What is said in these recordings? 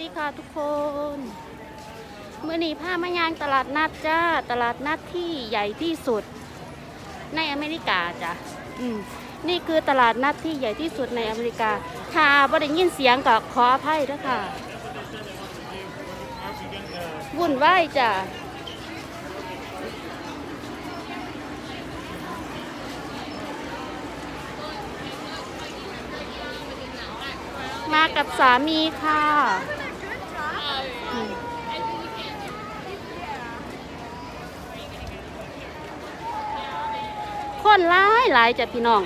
ดีค่ะทุกคนเมื่อนี้พามายางตลาดนัดจ้า ตลาดนัดที่ใหญ่ที่สุด ในอเมริกาจ้ะอืมนี่คือตลาดนัดที่ใหญ่ที่สุดในอเมริกาถ้าบ่ได้ยินเสียงก็ขออภัยด้วยค่ะ วุ่นวายจ้ะมากับสามีค่ะ คนหลายหลายจ้ะพี่น้อง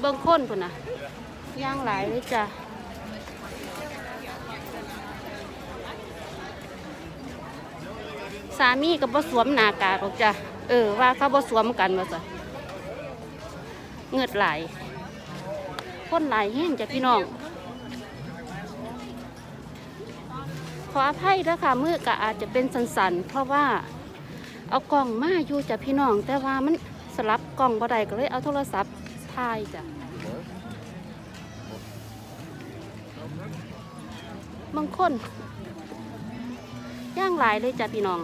เบิ่งคนพุ่นนะย่างหลายเลยจ้ะ สามีก็บ่สวมหน้ากากหรอกจ้ะเออว่าเขาบ่สวมกันว่าจ้ะเงือดไหลายคนหลายแห้งจ้ะพี่น้อง ขออภัยด้วยค่ะมือก็อาจจะเป็นสันๆ เพราะว่าเอากล่องมาอยู่จ้ะพี่น้อง แต่ว่ามันสลับกล่องบ่ได้ก็เลยเอาโทรศัพท์ถ่ายจ้ะบางคนย่างหลายเลยจ้ะพี่น้อง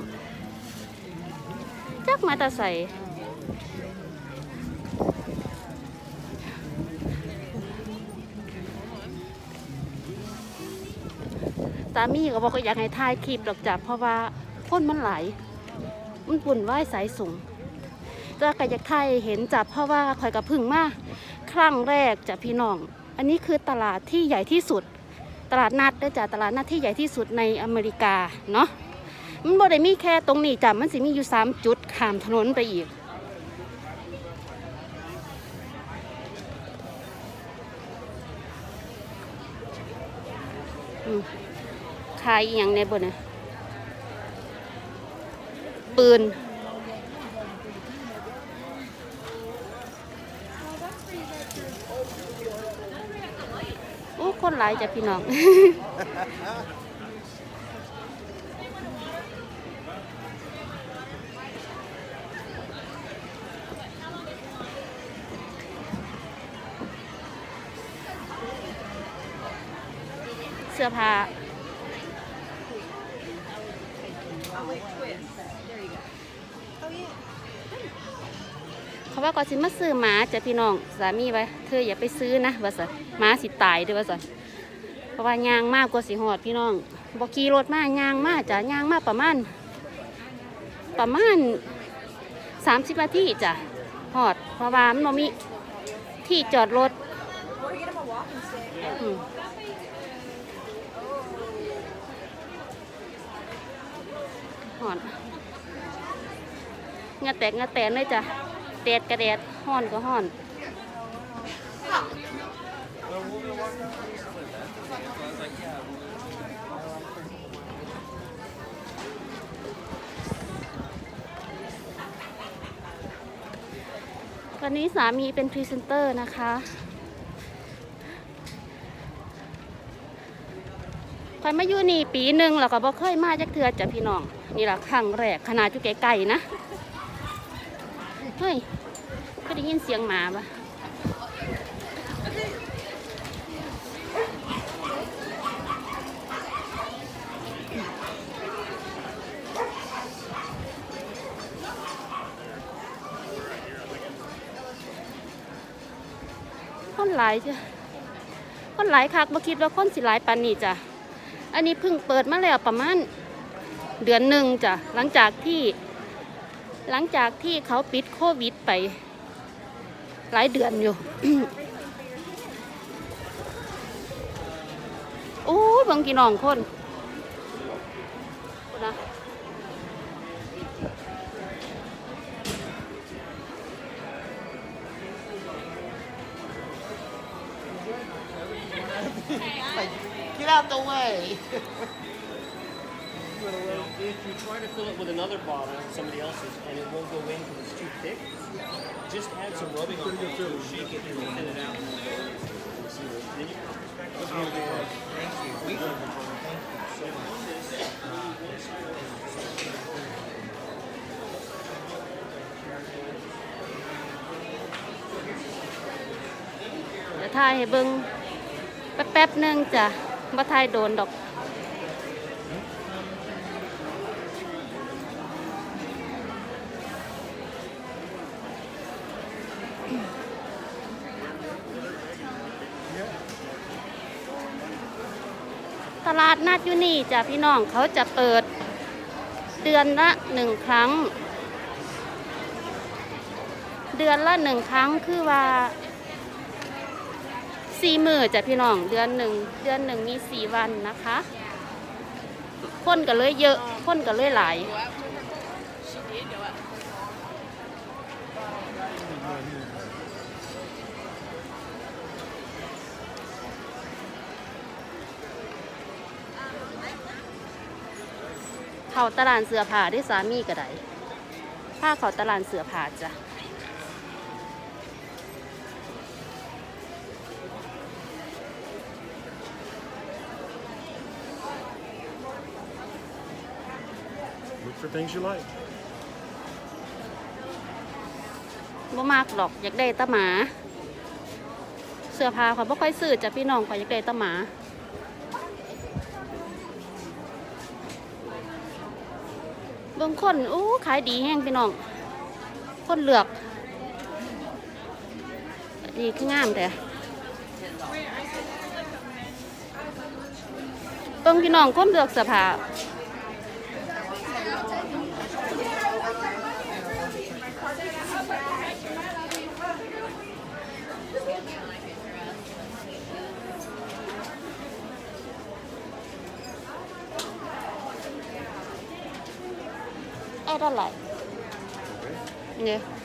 จักมาตาใส่สามีก็บอกว่าอยากให้ถ่ายคลิปดอกจ้ะเพราะว่าคนมันหลายมันปุ่นไหวสายสูงแต่ก็อยากถ่ายเห็นจ้ะเพราะว่าข่อยกับพึ่งมาครั้งแรกจ้ะพี่น้อง อันนี้คือตลาดที่ใหญ่ที่สุด ตลาดนัดเด้อจ้ะตลาดนัดที่ใหญ่ที่สุดในอเมริกาเนาะ มันบ่ได้มีแค่ตรงนี้จ้ะมันสิมีอยู่สามจุดข้ามถนนไปอีก ขายอย่างในบนน่ะปืนโอ้ คนหลายจ้ะพี่น้อง สื้อผ้าเขาว่าก็สิมาซื้อหมาจะพี่น้องสามีไว้เธออย่าไปซื้อนะว่าสิหมาสิตายด้วยว่าสิเพราะว่ายางมากกว่าสิหอดพี่น้องบอกขี่รถมายางมากจ้ะยางมากประมาณประมาณสามสิบนาทีจ้ะหอดเพราะว่ามันมีที่จอดรถ หอนเงาแตกเงาแตนเลยจ้ะแดดกระแดดห้อนก็ห้อนวันนี้สามีเป็นพรีเซนเตอร์นะคะ คอยมาอยู่นี่ปีหนึ่งแล้วก็บ่เคยมาจักเทือจ้ะพี่น้อง นี่ละครั้งแรกขนาดอยู่ไกลๆนะ เฮ้ยก็ได้ยินเสียงหมาปะคนหลายจ้ะคนหลายคักบ่คิดว่าคนสิหลายปานนี้จ้ะ อันนี้เพิ่งเปิดมาแล้วประมาณ เดือนหนึ่งจ้ะหลังจากที่หลังจากที่เขาปิดโควิดไปหลายเดือนอยู่ โอ้บางกี่น้องคนนะ Like, get out the way. You try to fill it with another bottle, somebody else's, and it won't go in because it's too thick, just add some rubbing on it, shake it, and thin it out. Then you so on this, เดี๋ยวถ่ายให้เบิ่งแป๊บๆนึงจ้ะบ่ถ่ายโดนดอก นัดอยู่นี่จ้ะพี่น้องเขาจะเปิดเดือนละหนึ่งครั้ง เดือนละหนึ่งครั้งคือว่าสี่มือจ้ะพี่น้องเดือนหนึ่งเดือนหนึ่งมีสี่วันนะคะ คนก็เลยเยอะ คนก็เลยหลาย เขาตลาดเสือผ้าได้สามีก็ได้ผ้าเขาตลาดเสือผ้าจ้ะ Look for things you like. บ่มากหรอกอยากได้แตะหมา เสื้อผ้าเขาบ่ค่อยซื้อจ้ะพี่น้องเขาอยากได้แตะหมา บางคนอู้ขายดีแห้งพี่น้อง คนเหลือก ดีคืองามแต่เบิ่งพี่น้องคนเหลือกเสื้อผ้า เอ็ด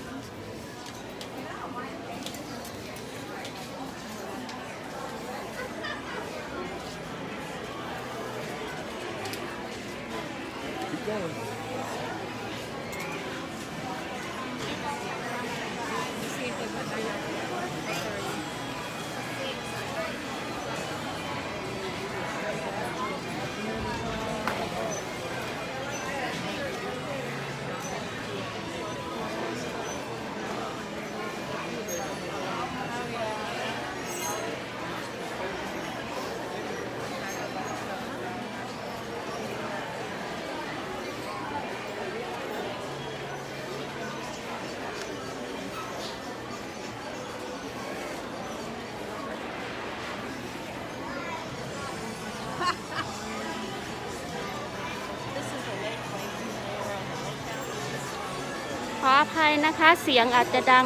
ออภัยนะคะ เสียงอาจจะดัง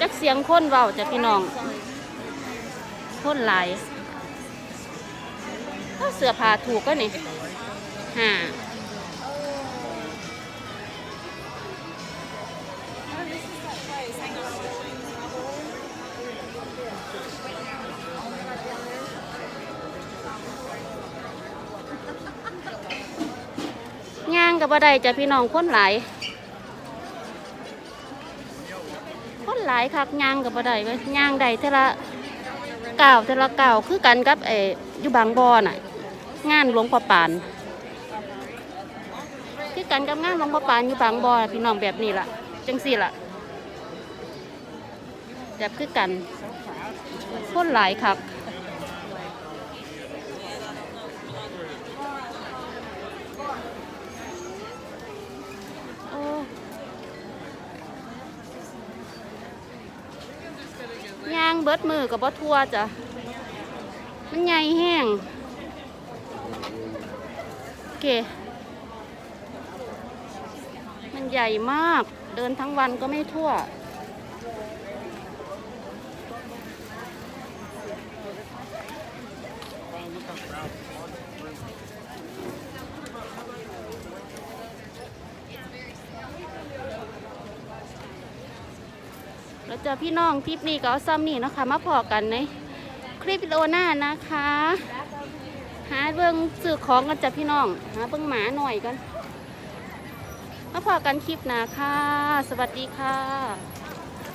จักเสียงค้นเบาจะพี่น้องค้นไหลายเอ้าเสื้อผ้าถูกก็นี่ห้า กับบ่ได้จ้ะพี่น้องคนหลายคนหลายคักย่างกับบ่ได้เว้ยย่างได้เท่าละเก่าวเท่าละเก่าวคือกันกับเออยู่บางบ่อน่ะ งานหลวงพ่อปาน คือกันกับงานหลวงพ่อปานอยู่บางบ่อน่ะพี่น้องแบบนี้ล่ะ จังสี่ล่ะแบบคือกันคนหลายคัก โอ้ย่าง เบิดมือกับบ่ทั่วจ้ะ มันใหญ่แห้งโอเค มันใหญ่มาก เดินทั้งวันก็ไม่ทั่ว แล้วเจอพี่น้องคลิปนี้ก็เอาซ้ำนี่เนาะคะมาพอกันในคลิปวิดีโอหน้านะคะ หาเบื้องซื้อของกันจ้ะพี่น้องหาเบื้องหมาหน่อยกันมาพอกันคลิปหนาค่ะ สวัสดีค่ะ